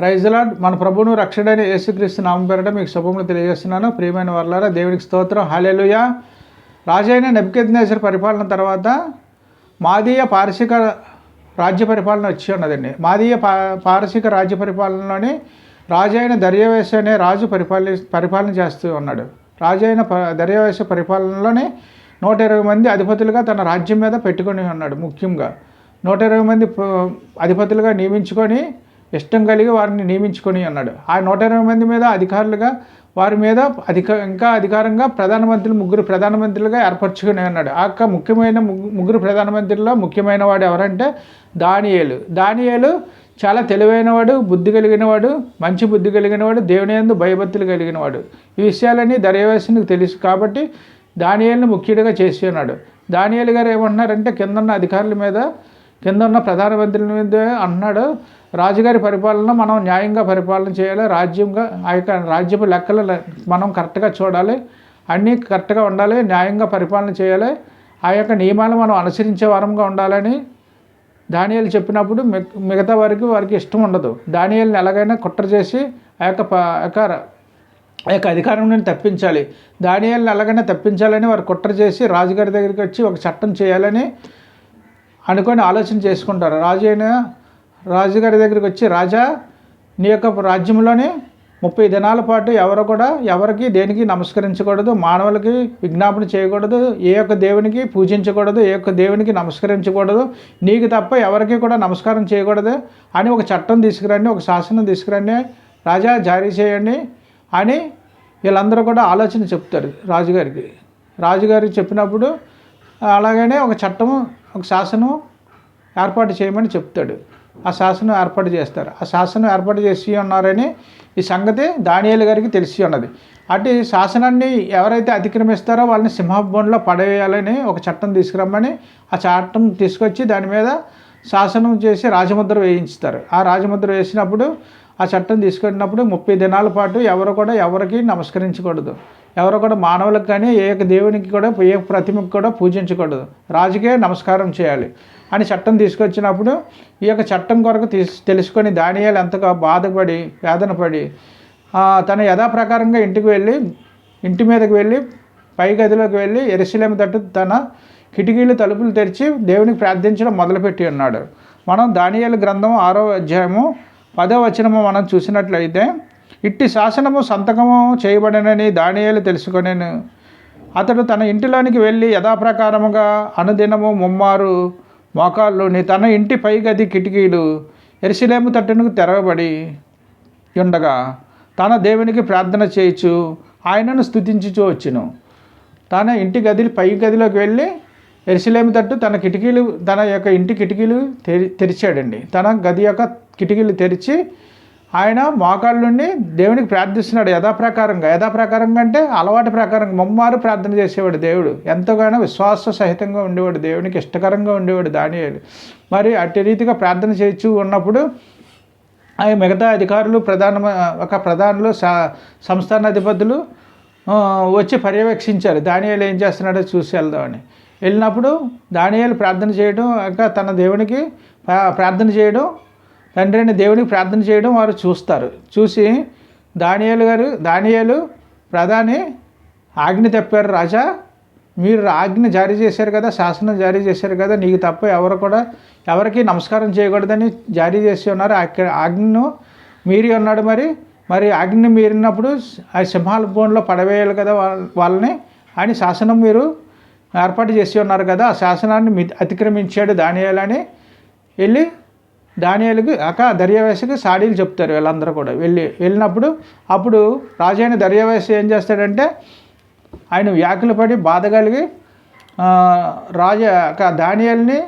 ప్రైజ్లాడ్ మన ప్రభువును రక్షడైన యేసుక్రీస్తు నామం పేరట మీకు శుభములు తెలియజేస్తున్నాను. ప్రియమైన వర్లారా దేవునికి స్తోత్రం. హాలేలుయ రాజైన నెబ్కెద్నేశ్వర పరిపాలన తర్వాత మాదీయ పారసిక రాజ్య పరిపాలన వచ్చి ఉన్నదండి. మాదీయ పా పారసిక రాజ్య పరిపాలనలోని రాజైన దర్యావేశ అనే రాజు పరిపాలన పరిపాలన చేస్తూ ఉన్నాడు. రాజైన ప దర్యావేశ పరిపాలనలోనే నూట ఇరవై మంది అధిపతులుగా తన రాజ్యం మీద పెట్టుకొని ఉన్నాడు ముఖ్యంగా. నూట ఇరవై మంది అధిపతులుగా నియమించుకొని ఇష్టం కలిగి వారిని నియమించుకొని అన్నాడు. ఆ నూట ఇరవై మంది మీద అధికారులుగా వారి మీద అధిక ఇంకా అధికారంగా ప్రధానమంత్రులు ముగ్గురు ప్రధానమంత్రులుగా ఏర్పరచుకుని ఉన్నాడు ఆ యొక్క ముఖ్యమైన ముగ్గు- ముగ్గురు ప్రధానమంత్రుల్లో ముఖ్యమైన వాడు ఎవరంటే దానియేలు. దానియేలు చాలా తెలివైనవాడు బుద్ధి కలిగినవాడు మంచి బుద్ధి కలిగినవాడు దేవుని ఎందు భయభక్తులు కలిగినవాడు. ఈ విషయాలన్నీ దర్యావేశానికి తెలుసు కాబట్టి దానియాలను ముఖ్యుడిగా చేసి ఉన్నాడు దానియాలు గారు ఏమంటున్నారంటే కింద ఉన్న అధికారుల మీద కింద ఉన్న ప్రధానమంత్రి మీద అన్నాడు రాజుగారి పరిపాలన మనం న్యాయంగా పరిపాలన చేయాలి రాజ్యంగా ఆ యొక్క రాజ్యపు లెక్కలు మనం కరెక్ట్గా చూడాలి అన్నీ కరెక్ట్గా ఉండాలి న్యాయంగా పరిపాలన చేయాలి ఆ యొక్క నియమాలు మనం అనుసరించే వారంగా ఉండాలని దానియాలు చెప్పినప్పుడు మిగతా వారికి వారికి ఇష్టం ఉండదు. దానియాలను ఎలాగైనా కుట్ర చేసి ఆ యొక్క ప- ఆ యొక్క ఆ యొక్క అధికారం నుండి తప్పించాలి. దానియాలను ఎలాగైనా తప్పించాలని వారు కుట్ర చేసి రాజుగారి దగ్గరికి వచ్చి ఒక చట్టం చేయాలని అనుకొని ఆలోచన చేసుకుంటారు. రాజు అయిన రాజుగారి దగ్గరికి వచ్చి రాజా నీ యొక్క రాజ్యంలోనే ముప్పై దినాల పాటు ఎవరు కూడా ఎవరికి దేనికి నమస్కరించకూడదు మానవులకి విజ్ఞాపన చేయకూడదు ఏ యొక్క దేవునికి పూజించకూడదు ఏ యొక్క దేవునికి నమస్కరించకూడదు నీకు తప్ప ఎవరికి కూడా నమస్కారం చేయకూడదు అని ఒక చట్టం తీసుకురండి ఒక శాసనం తీసుకురండి రాజా జారీ చేయండి అని వీళ్ళందరూ కూడా ఆలోచన చెప్తారు రాజుగారికి. రాజుగారికి చెప్పినప్పుడు అలాగనే ఒక చట్టము ఒక శాసనం ఏర్పాటు చేయమని చెప్తాడు. ఆ శాసనం ఏర్పాటు చేస్తారు. ఆ శాసనం ఏర్పాటు చేసి ఉన్నారని ఈ సంగతి దానియాల గారికి తెలిసి ఉన్నది. అటు శాసనాన్ని ఎవరైతే అతిక్రమిస్తారో వాళ్ళని సింహభవన్లో పడవేయాలని ఒక చట్టం తీసుకురమ్మని ఆ చట్టం తీసుకొచ్చి దాని మీద శాసనం చేసి రాజముద్ర వేయించుతారు. ఆ రాజముద్ర వేసినప్పుడు ఆ చట్టం తీసుకెళ్ళినప్పుడు ముప్పై దినాల పాటు ఎవరు కూడా ఎవరికి నమస్కరించకూడదు. ఎవరు కూడా మానవులకు కానీ ఏ యొక్క దేవునికి కూడా ఏ ప్రతిమకు కూడా పూజించకూడదు. రాజుకే నమస్కారం చేయాలి అని చట్టం తీసుకొచ్చినప్పుడు ఈ యొక్క చట్టం కొరకు తెలుసుకొని దానియాలు ఎంతగా బాధపడి వేదన పడి తన యథాప్రకారంగా ఇంటికి వెళ్ళి ఇంటి మీదకి వెళ్ళి పై గదిలోకి వెళ్ళి ఎరుసలేం తట్టు తన కిటికీలు తలుపులు తెరిచి దేవునికి ప్రార్థించడం మొదలుపెట్టి ఉన్నాడు. మనం దానియాల గ్రంథం ఆరో అధ్యాయము పదో వచనము మనం చూసినట్లయితే ఇట్టి శాసనము సంతకము చేయబడినని దానియాలు తెలుసుకొనేను. అతడు తన ఇంటిలోనికి వెళ్ళి యథాప్రకారముగా అనుదినము ముమ్మారు మోకాళ్ళుని తన ఇంటి పై గది కిటికీలు ఎరిసిలేము తట్టునకు తెరవబడి ఉండగా తన దేవునికి ప్రార్థన చేయొచ్చు ఆయనను స్థుతించుచూ వచ్చును. తన ఇంటి గది పై గదిలోకి వెళ్ళి ఎరిసిలేమి తట్టు తన కిటికీలు తన యొక్క ఇంటి కిటికీలు తెరి తెరిచాడండి. తన గది యొక్క కిటికీలు తెరిచి ఆయన మోకాళ్ళ నుండి దేవునికి ప్రార్థిస్తున్నాడు యథాప్రకారంగా. యథాప్రకారంగా అంటే అలవాటు ప్రకారంగా. ముమ్మారు ప్రార్థన చేసేవాడు దేవుడు. ఎంతగానో విశ్వాస సహితంగా ఉండేవాడు దేవునికి ఇష్టకరంగా ఉండేవాడు దానియేలు. మరి అట్టి రీతిగా ప్రార్థన చేయొచ్చు ఉన్నప్పుడు ఆయన మిగతా అధికారులు ప్రధాన ఒక ప్రధానులు స సంస్థానాధిపతులు వచ్చి పర్యవేక్షించారు. దానియాలు ఏం చేస్తున్నాడో చూసి వెళ్దామని. వెళ్ళినప్పుడు దానియాలు ప్రార్థన చేయడం ఇంకా తన దేవునికి ప్రార్థన చేయడం తండ్రిని దేవునికి ప్రార్థన చేయడం వారు చూస్తారు. చూసి దానియాలు గారు దానియాలు ప్రధాని ఆజ్ఞ తప్పారు రాజా మీరు ఆజ్ఞ జారీ చేశారు కదా శాసనం జారీ చేశారు కదా నీకు తప్ప ఎవరు కూడా ఎవరికి నమస్కారం చేయకూడదని జారీ చేసి ఉన్నారు. ఆజ్ఞను మీరి ఉన్నాడు మరి. మరి ఆజ్ఞ మీరినప్పుడు ఆ సింహాల బోన్లో పడవేయాలి కదా వాళ్ళ- వాళ్ళని అని శాసనం మీరు ఏర్పాటు చేసి ఉన్నారు కదా ఆ శాసనాన్ని అతిక్రమించాడు దానియాలని వెళ్ళి దానియాలకి అక దర్యావేశకు సాడీలు చెప్తారు వీళ్ళందరూ కూడా. వెళ్ళి వెళ్ళినప్పుడు అప్పుడు రాజైన దర్యావేశ ఏం చేస్తాడంటే ఆయన వ్యాకులు పడి బాధ కలిగి రాజ ఒక దానియాల్ని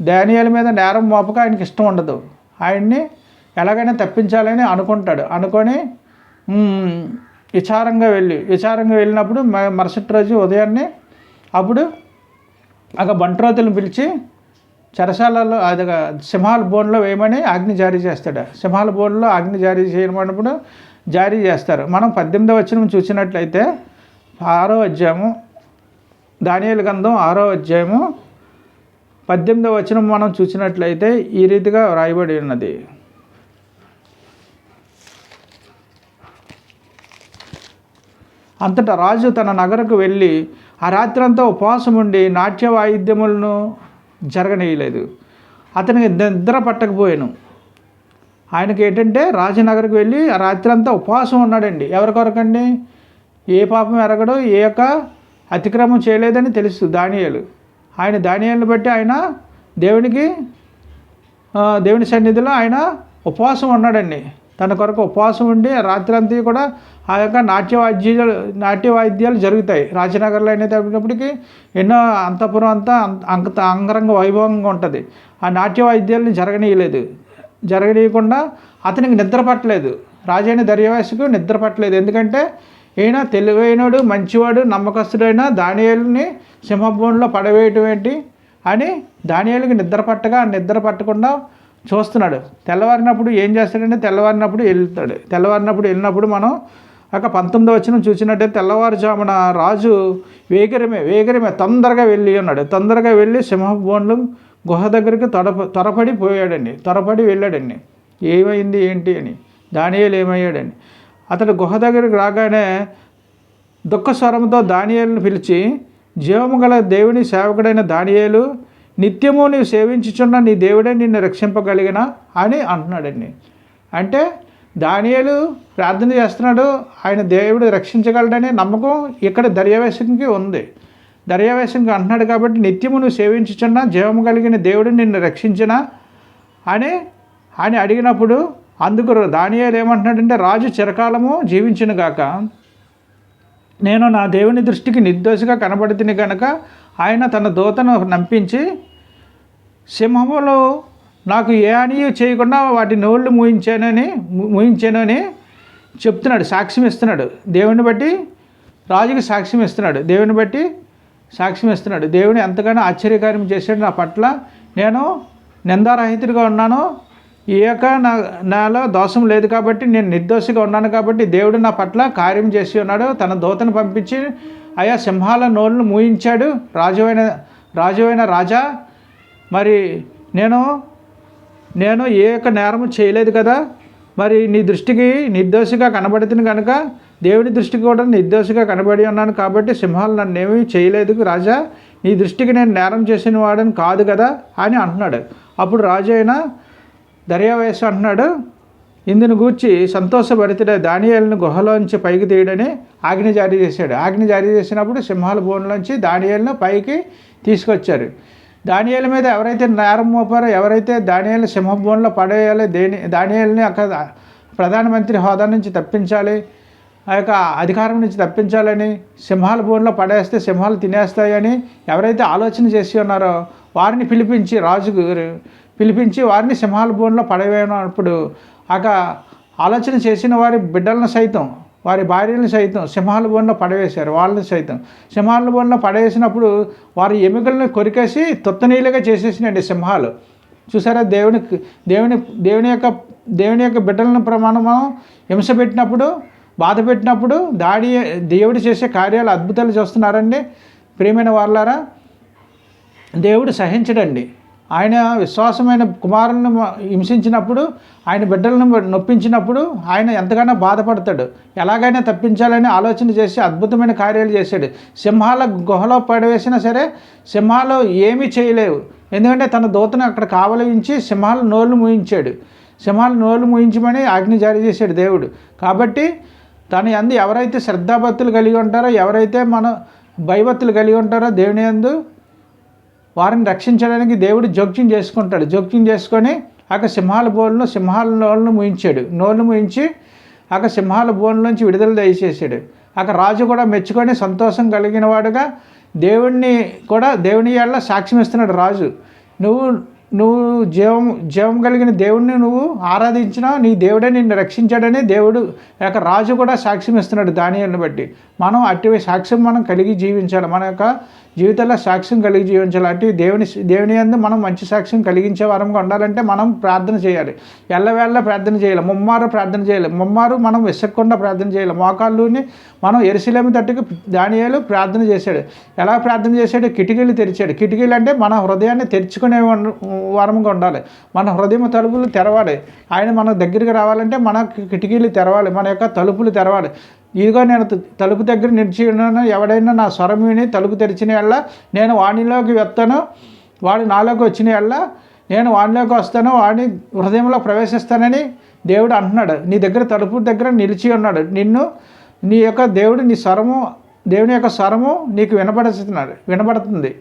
దానియాల మీద నేరం మోపక ఆయనకి ఇష్టం ఉండదు. ఆయన్ని ఎలాగైనా తప్పించాలని అనుకుంటాడు. అనుకొని విచారంగా వెళ్ళి విచారంగా వెళ్ళినప్పుడు మరుసటి రోజు ఉదయాన్నే అప్పుడు ఒక బంట్రోతులను పిలిచి చెరసాలలో అది సింహాల బోన్లో వేయమని ఆజ్ఞ జారీ చేస్తాడు. సింహాల బోన్లో ఆజ్ఞ జారీ చేయమన్నప్పుడు జారీ చేస్తారు. మనం పద్దెనిమిదవ వచ్చిన చూసినట్లయితే ఆరో అధ్యాయము దానియలు గంధం ఆరో అధ్యాయము పద్దెనిమిదవ వచనం మనం చూసినట్లయితే ఈ రీతిగా వ్రాయబడి ఉన్నది. అంతటా రాజు తన నగరకు వెళ్ళి ఆ రాత్రంతా ఉపవాసం ఉండి నాట్య వాయిద్యములను జరగనీయలేదు. అతనికి నిద్ర పట్టకపోయాను ఆయనకి ఏంటంటే రాజనగర్కి వెళ్ళి ఆ రాత్రి అంతా ఉపవాసం ఉన్నాడండి. ఎవరికొరకండి ఏ పాపం ఎరగడో ఏ యొక్క అతిక్రమం చేయలేదని తెలుసు దానియాలు. ఆయన దానియాలను బట్టి ఆయన దేవునికి దేవుని సన్నిధిలో ఆయన ఉపవాసం ఉన్నాడండి. తన కొరకు ఉపవాసం ఉండి రాత్రంతా కూడా ఆ యొక్క నాట్య నాట్యవాద్యాలు నాట్య వాయిద్యాలు జరుగుతాయి. రాజనగర్లో అయినప్పటికీ ఎన్నో అంతపురం అంతా అంత అంగరంగ వైభవంగా ఉంటుంది. ఆ నాట్యవాద్యాలను జరగనీయలేదు. జరగనీయకుండా అతనికి నిద్ర పట్టలేదు. రాజైన దర్యావేశకు నిద్ర పట్టలేదు. ఎందుకంటే ఈయన తెలివైనడు మంచివాడు నమ్మకస్తుడైన దానియాలని సింహభూమిలో పడవేయటం ఏంటి అని దానియాలకి నిద్ర పట్టగా నిద్ర పట్టకుండా చూస్తున్నాడు. తెల్లవారినప్పుడు ఏం చేస్తాడంటే తెల్లవారినప్పుడు వెళ్తాడు. తెల్లవారినప్పుడు వెళ్ళినప్పుడు మనం ఒక పంతొమ్మిది వచ్చిన చూసినట్టే తెల్లవారుజామున రాజు వేగరమే వేగరమే తొందరగా వెళ్ళి ఉన్నాడు తొందరగా వెళ్ళి సింహభూన్లు గుహ దగ్గరికి తొడప త్వరపడి పోయాడండి. త్వరపడి వెళ్ళాడండి. ఏమైంది ఏంటి అని. దానియాలు ఏమయ్యాడండి. అతడు గుహ దగ్గరికి రాగానే దుఃఖ స్వరంతో దానియాలను పిలిచి జీవము గల దేవుని సేవకుడైన దానియాలు నిత్యము నీవు సేవించుచున్న నీ దేవుడే నిన్ను రక్షింపగలిగిన అని అంటున్నాడండి. అంటే దానియాలు ప్రార్థన చేస్తున్నాడు ఆయన దేవుడు రక్షించగలడనే నమ్మకం ఇక్కడ దర్యావేశంకి ఉంది. దర్యావేశంకి అంటున్నాడు కాబట్టి నిత్యము నువ్వు సేవించుచున్న జీవము కలిగిన దేవుడు నిన్ను రక్షించిన అని అని అడిగినప్పుడు అందుకు దానియాలు ఏమంటున్నాడంటే రాజు చిరకాలము జీవించిన గాక. నేను నా దేవుని దృష్టికి నిర్దోషిగా కనబడితిని కనుక ఆయన తన దూతను నంపించి సింహములు నాకు ఏ అని చేయకుండా వాటి నోళ్ళు మూయించానని మూయించానని చెప్తున్నాడు సాక్ష్యం ఇస్తున్నాడు. దేవుని బట్టి రాజుకి సాక్ష్యం ఇస్తున్నాడు. దేవుని బట్టి సాక్ష్యం ఇస్తున్నాడు. దేవుని ఎంతగానో ఆశ్చర్యకార్యం చేశాడు నా పట్ల. నేను నిందారహితుడిగా ఉన్నాను. ఈ యొక్క నా నాలో దోషం లేదు కాబట్టి నేను నిర్దోషిగా ఉన్నాను కాబట్టి దేవుడు నా పట్ల కార్యం చేసి ఉన్నాడు. తన దూతను పంపించి ఆయా సింహాల నోళ్ళను మూయించాడు. రాజువైన రాజువైన రాజా మరి నేను నేను ఏ యొక్క నేరము చేయలేదు కదా? మరి నీ దృష్టికి నిర్దోషిగా కనబడుతుంది కనుక దేవుని దృష్టికి కూడా నిర్దోషిగా కనబడి ఉన్నాను కాబట్టి సింహాలు నన్ను ఏమీ చేయలేదు రాజా. నీ దృష్టికి నేను నేరం చేసిన వాడని కాదు కదా అని అంటున్నాడు. అప్పుడు రాజు అయిన దర్యావేశం అంటున్నాడు ఇందును గూర్చి సంతోషభరితుడే దానియాలను గుహలోంచి పైకి తీయడని ఆజ్ఞ జారీ చేశాడు. ఆజ్ఞ జారీ చేసినప్పుడు సింహాల బోన్లోంచి దానియాలను పైకి తీసుకొచ్చారు. దానియాల మీద ఎవరైతే నేరం మోపారో ఎవరైతే దానియాల సింహభూమిలో పడేయాలి దేని దానియాలని అక్కడ ప్రధానమంత్రి హోదా నుంచి తప్పించాలి ఆ యొక్క అధికారం నుంచి తప్పించాలని సింహాల బోన్లో పడేస్తే సింహాలు తినేస్తాయని ఎవరైతే ఆలోచన చేసి ఉన్నారో వారిని పిలిపించి రాజు పిలిపించి వారిని సింహాల బోన్లో పడవేయనప్పుడు ఆక ఆలోచన చేసిన వారి బిడ్డలను సైతం వారి భార్యలను సైతం సింహాల బోన్లో పడవేశారు వాళ్ళని సైతం. సింహాల బోన్లో పడవేసినప్పుడు వారి ఎముకలను కొరికేసి తొత్తనీలుగా చేసేసినండి సింహాలు. చూసారా దేవుని దేవుని దేవుని యొక్క దేవుని యొక్క బిడ్డలను ప్రమాణము హింస పెట్టినప్పుడు బాధ పెట్టినప్పుడు దాడి దేవుడు చేసే కార్యాలు అద్భుతాలు చూస్తున్నారండి. ప్రియమైన వాళ్ళారా దేవుడు సహించడండి. ఆయన విశ్వాసమైన కుమారులను హింసించినప్పుడు ఆయన బిడ్డలను నొప్పించినప్పుడు ఆయన ఎంతగానో బాధపడతాడు. ఎలాగైనా తప్పించాలని ఆలోచన చేసి అద్భుతమైన కార్యాలు చేశాడు. సింహాల గుహలో పడవేసినా సరే సింహాలు ఏమీ చేయలేవు. ఎందుకంటే తన దూతను అక్కడ కావలించి సింహాల నోళ్ళు మూయించాడు. సింహాల నోళ్ళు మూయించమని ఆజ్ఞ జారీ చేశాడు దేవుడు. కాబట్టి తన అందు ఎవరైతే శ్రద్ధాభక్తులు కలిగి ఉంటారో ఎవరైతే మన భయభక్తులు కలిగి ఉంటారో దేవుని అందు వారిని రక్షించడానికి దేవుడు జోక్యం చేసుకుంటాడు. జోక్యం చేసుకొని అక్కడ సింహాల బోన్ను సింహాల నోళ్ళను ముయించాడు. నోళ్ళు ముయించి అక్కడ సింహాల బోన్లోంచి విడుదల దయచేసాడు అక్కడ రాజు కూడా మెచ్చుకొని సంతోషం కలిగిన వాడుగా దేవుణ్ణి కూడా దేవుని ఏళ్ళ సాక్ష్యం ఇస్తున్నాడు రాజు. నువ్వు నువ్వు జీవం జీవం కలిగిన దేవుణ్ణి నువ్వు ఆరాధించినా నీ దేవుడే నిన్ను రక్షించాడని దేవుడు యొక్క రాజు కూడా సాక్ష్యం ఇస్తున్నాడు దానిని బట్టి. మనం అట్టి సాక్ష్యం మనం కలిగి జీవించాలి. మన యొక్క జీవితంలో సాక్ష్యం కలిగి జీవించాలంటే దేవుని దేవుని అందు మనం మంచి సాక్ష్యం కలిగించే వారంగా ఉండాలంటే మనం ప్రార్థన చేయాలి. ఎల్లవేళ్ళ ప్రార్థన చేయాలి. ముమ్మారు ప్రార్థన చేయాలి. ముమ్మారు మనం విసక్కుండా ప్రార్థన చేయాలి. మోకాళ్ళుని మనం ఎరిశిలేమి తట్టుకు దానియాలు ప్రార్థన చేశాడు. ఎలా ప్రార్థన చేశాడు? కిటికీలు తెరిచాడు. కిటికీలు అంటే మన హృదయాన్ని తెరుచుకునే వారంగా ఉండాలి. మన హృదయం తలుపులు తెరవాలి. ఆయన మన దగ్గరికి రావాలంటే మన కిటికీలు తెరవాలి. మన యొక్క తలుపులు తెరవాలి. ఇదిగో నేను తలుపు దగ్గర నిలిచి ఉన్నాను ఎవడైనా నా స్వరం విని తలుపు తెరిచిన వల్ల నేను వాణిలోకి వెత్తాను. వాడు నాలోకి వచ్చిన వల్ల నేను వాణిలోకి వస్తాను. వాడిని హృదయంలో ప్రవేశిస్తానని దేవుడు అంటున్నాడు. నీ దగ్గర తలుపు దగ్గర నిలిచి ఉన్నాడు. నిన్ను నీ యొక్క దేవుడు నీ స్వరము దేవుని యొక్క స్వరము నీకు వినపడుతున్నాడు వినబడుతుంది.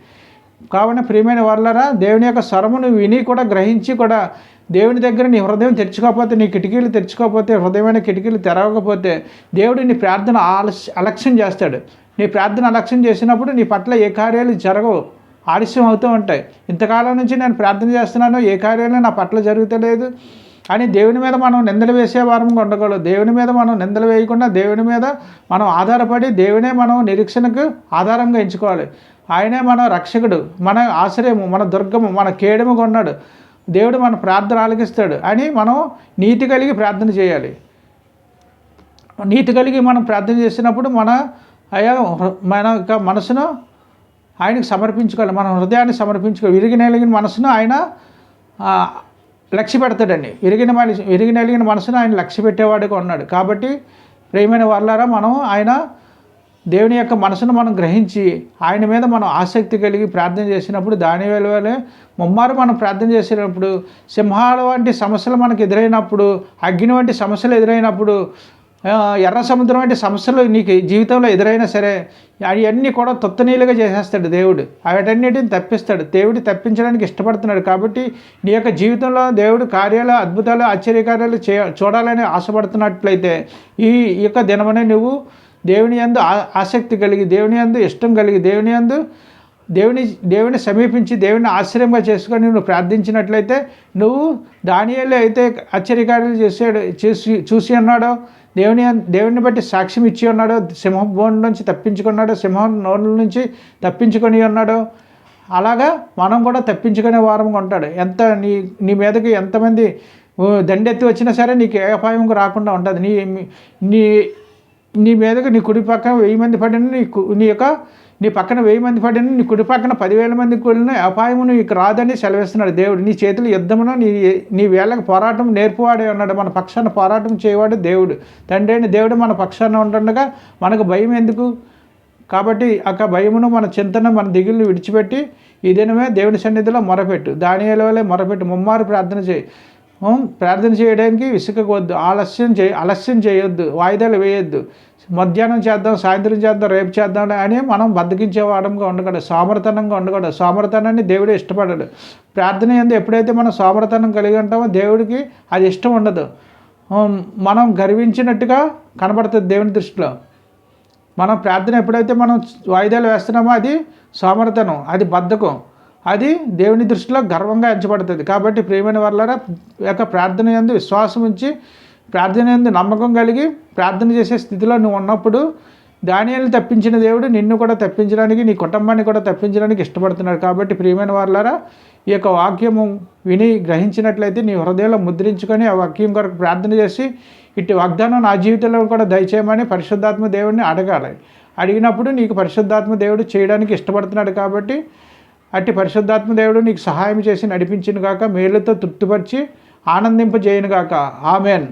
కావున ప్రియమైన వాళ్ళరా దేవుని యొక్క స్వరమును విని కూడా గ్రహించి కూడా దేవుని దగ్గర నీ హృదయం తెరుచుకోకపోతే నీ కిటికీలు తెరుచుకోకపోతే హృదయమైన కిటికీలు తెరవకపోతే దేవుడు నీ ప్రార్థన ఆలస్య అలక్ష్యం చేస్తాడు. నీ ప్రార్థన అలక్ష్యం చేసినప్పుడు నీ పట్ల ఏ కార్యాలు జరగవు. ఆలస్యం అవుతూ ఉంటాయి. ఇంతకాలం నుంచి నేను ప్రార్థన చేస్తున్నాను ఏ కార్యాలు నా పట్ల జరుగుతలేదు అని దేవుని మీద మనం నిందలు వేసే వారం ఉండకూడదు. దేవుని మీద మనం నిందలు వేయకుండా దేవుని మీద మనం ఆధారపడి దేవునే మనం నిరీక్షణకు ఆధారంగా ఎంచుకోవాలి. ఆయనే మన రక్షకుడు మన ఆశ్రయము మన దుర్గము మన కేడము కొన్నాడు. దేవుడు మన ప్రార్థన ఆలకిస్తాడు అని మనం నీతి కలిగి ప్రార్థన చేయాలి. నీతి కలిగి మనం ప్రార్థన చేసినప్పుడు మన అయా మన యొక్క మనసును ఆయనకు సమర్పించుకోవాలి. మన హృదయాన్ని సమర్పించుకోవాలి. విరిగినలిగిన మనసును ఆయన లక్ష్య పెడతాడండి. విరిగిన విరిగినెలిగిన మనసును ఆయన లక్ష్య పెట్టేవాడుగా ఉన్నాడు. కాబట్టి ప్రేమైన వాళ్ళారా మనం ఆయన దేవుని యొక్క మనసును మనం గ్రహించి ఆయన మీద మనం ఆసక్తి కలిగి ప్రార్థన చేసినప్పుడు దాని వేళ ముమ్మారు మనం ప్రార్థన చేసినప్పుడు సింహాల వంటి సమస్యలు మనకు ఎదురైనప్పుడు అగ్ని వంటి సమస్యలు ఎదురైనప్పుడు ఎర్ర సముద్రం వంటి సమస్యలు నీకు జీవితంలో ఎదురైనా సరే అవన్నీ కూడా తొత్తనీలుగా చేసేస్తాడు దేవుడు. వాటన్నిటిని తప్పిస్తాడు. దేవుడు తప్పించడానికి ఇష్టపడుతున్నాడు కాబట్టి నీ యొక్క జీవితంలో దేవుడు కార్యాలు అద్భుతాలు ఆశ్చర్యకార్యాలు చే చూడాలని ఆశపడుతున్నట్లయితే ఈ యొక్క దినమనే నువ్వు దేవుని అందు ఆసక్తి కలిగి దేవుని అందు ఇష్టం కలిగి దేవుని అందు దేవుని దేవుని సమీపించి దేవుని ఆశ్రయంగా చేసుకొని నువ్వు ప్రార్థించినట్లయితే నువ్వు దానియలు అయితే ఆశ్చర్యకార్యాలు చేసాడు చూసి చూసి ఉన్నాడో దేవుని దేవుని బట్టి సాక్ష్యం ఇచ్చి ఉన్నాడో సింహం బోన్ నుంచి తప్పించుకున్నాడో సింహం నోళ్ళ నుంచి తప్పించుకొని ఉన్నాడో అలాగా మనం కూడా తప్పించుకునే వారంగా ఉంటాడు. ఎంత నీ నీ మీదకి ఎంతమంది దండెత్తి వచ్చినా సరే నీకు ఏ అపాయం రాకుండా ఉంటుంది. నీ నీ నీ మీదకి నీ కుడి పక్కన వెయ్యి మంది పడిన నీ నీ యొక్క నీ పక్కన వెయ్యి మంది పడిన నీ కుడి పక్కన పదివేల మంది కూడిన అపాయమును నీకు రాదని సెలవిస్తున్నాడు దేవుడు. నీ చేతులు యుద్ధమును నీ నీ వేళకు పోరాటం నేర్పువాడే ఉన్నాడు. మన పక్షాన పోరాటం చేయవాడు దేవుడు. తండ్రి దేవుడు మన పక్షాన ఉంటుండగా మనకు భయం ఎందుకు? కాబట్టి అక్క భయమును మన చింతన మన దిగులు విడిచిపెట్టి ఈ దినమే దేవుని సన్నిధిలో మొరపెట్టు. దాని వల్లే మొరపెట్టు. ముమ్మారు ప్రార్థన చేయి. ప్రార్థన చేయడానికి విసుకవద్దు ఆలస్యం చేయ ఆలస్యం చేయొద్దు వాయిదాలు వేయొద్దు. మధ్యాహ్నం చేద్దాం సాయంత్రం చేద్దాం రేపు చేద్దాం అని మనం బద్దకించేవాడంగా ఉండకూడదు సోమరతనంగా ఉండకూడదు. సోమరతనాన్ని దేవుడు ఇష్టపడడు. ప్రార్థన ఎందు ఎప్పుడైతే మనం సోమరతనం కలిగి ఉంటామో దేవుడికి అది ఇష్టం ఉండదు. మనం గర్వించినట్టుగా కనబడుతుంది దేవుని దృష్టిలో. మనం ప్రార్థన ఎప్పుడైతే మనం వాయిదాలు వేస్తున్నామో అది సోమరతనం అది బద్ధకం. అది దేవుని దృష్టిలో గర్వంగా ఎంచబడుతుంది. కాబట్టి ప్రేమైన వాళ్ళ యొక్క ప్రార్థన ఎందు విశ్వాసం ఉంచి ప్రార్థన ఎందు నమ్మకం కలిగి ప్రార్థన చేసే స్థితిలో నువ్వు ఉన్నప్పుడు ధాన్యాలు తప్పించిన దేవుడు నిన్ను కూడా తప్పించడానికి నీ కుటుంబాన్ని కూడా తప్పించడానికి ఇష్టపడుతున్నాడు. కాబట్టి ప్రియమైన వాళ్ళారా ఈ యొక్క వాక్యము విని గ్రహించినట్లయితే నీ హృదయంలో ముద్రించుకొని ఆ వాక్యం కొరకు ప్రార్థన చేసి ఇటు వాగ్దానం నా జీవితంలో కూడా దయచేయమని పరిశుద్ధాత్మ దేవుడిని అడగాలి. అడిగినప్పుడు నీకు పరిశుద్ధాత్మ దేవుడు చేయడానికి ఇష్టపడుతున్నాడు కాబట్టి అట్టి పరిశుద్ధాత్మ దేవుడు నీకు సహాయం చేసి నడిపించిన గాక మేలుతో తృప్తిపరిచి ఆనందింపజేయను గాక. ఆమెన్.